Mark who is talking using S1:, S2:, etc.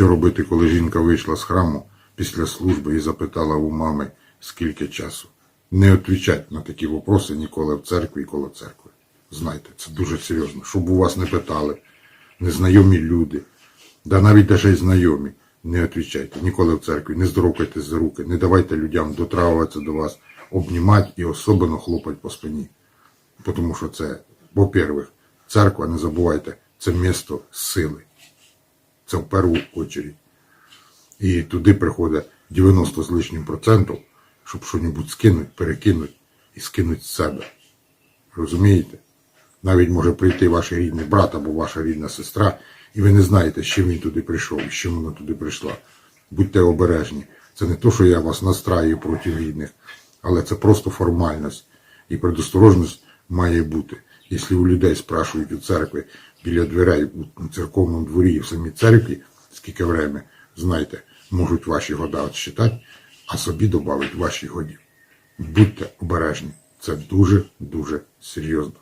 S1: Що робити, коли жінка вийшла з храму після служби і запитала у мами, скільки часу? Не відповідать на такі вопроси ніколи в церкві і коло церкви. Знайте, це дуже серйозно. Щоб у вас не питали, незнайомі люди, да навіть даже й знайомі, не відповідайте ніколи в церкві, не здоровкайтесь за руки, не давайте людям дотравуватися до вас, обнімати і особливо хлопати по спині. Тому що це, по-перше, церква, не забувайте, це місто сили. Це в першу очередь. І туди приходить 90 з лишнім процентів, щоб щось скинути, перекинути і скинути з себе. Розумієте? Навіть може прийти ваш рідний брат або ваша рідна сестра, і ви не знаєте, з чим він туди прийшов з чим вона туди прийшла. Будьте обережні. Це не то, що я вас настраю проти рідних, але це просто формальність. І предосторожність має бути. Якщо у людей спрашують у церкві біля дверей у церковному дворі і в самій церкві, скільки время, знайте, можуть ваші года відсчитати, а собі додати ваші годів. Будьте обережні. Це дуже-дуже серйозно.